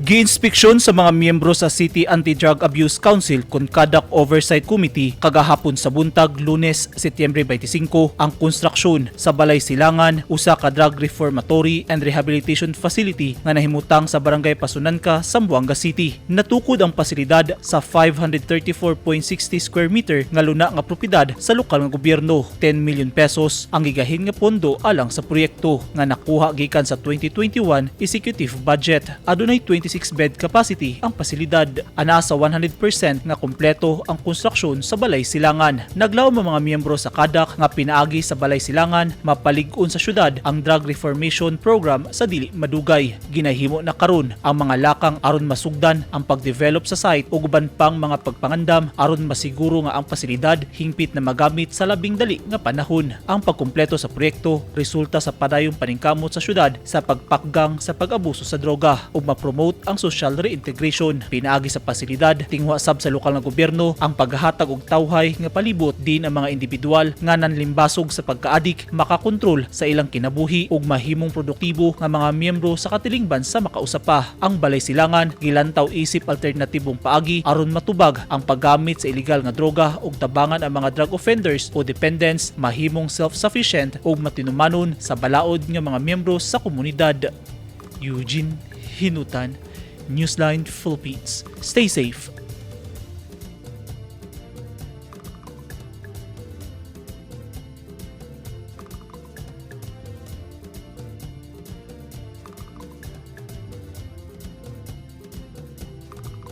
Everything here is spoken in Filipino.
Giinspeksyon sa mga miyembro sa City Anti-Drug Abuse Council Concadak Oversight Committee kagahapon sa buntag Lunes, Setyembre 25 ang konstruksyon sa Balay Silangan usa ka Drug Reformatory and Rehabilitation Facility nga nahimutang sa Barangay Pasunanka, Zamboanga City. Natukod ang pasilidad sa 534.60 square meter nga luna nga propiedad sa lokal nga gobyerno. 10 million pesos ang gigahin nga pondo alang sa proyekto nga nakuha gikan sa 2021 executive budget. Adunay 20 56-bed capacity ang pasilidad. Anasa 100% na kumpleto ang konstruksyon sa Balay Silangan. Naglaom ang mga miyembro sa Kadak nga pinaagi sa Balay Silangan mapalig-on sa syudad ang drug reformation program sa dili madugay. Ginahimo na karon ang mga lakang aron masugdan ang pagdevelop sa site ug uban pang mga pagpangandam aron masiguro nga ang pasilidad hingpit na magamit sa labing dali nga panahon. Ang pagkumpleto sa proyekto resulta sa padayong paningkamot sa syudad sa pagpakgang sa pag-abuso sa droga ug ma-promote ang social reintegration. Pinaagi sa pasilidad tingwa sab sa lokal nga gobyerno ang paghahatag og tawhay nga palibot din ang mga individual nga nanlimbasog sa pagkaadik makakontrol sa ilang kinabuhi ug mahimong produktibo nga mga miyembro sa katilingban sa makausapa. Ang balay silangan gilantaw isip alternatibong paagi aron matubag ang paggamit sa illegal nga droga ug tabangan ang mga drug offenders o dependents mahimong self-sufficient ug matinumanon sa balaod nga mga miyembro sa komunidad. Eugene Hinutan, Newsline Philippines. Stay safe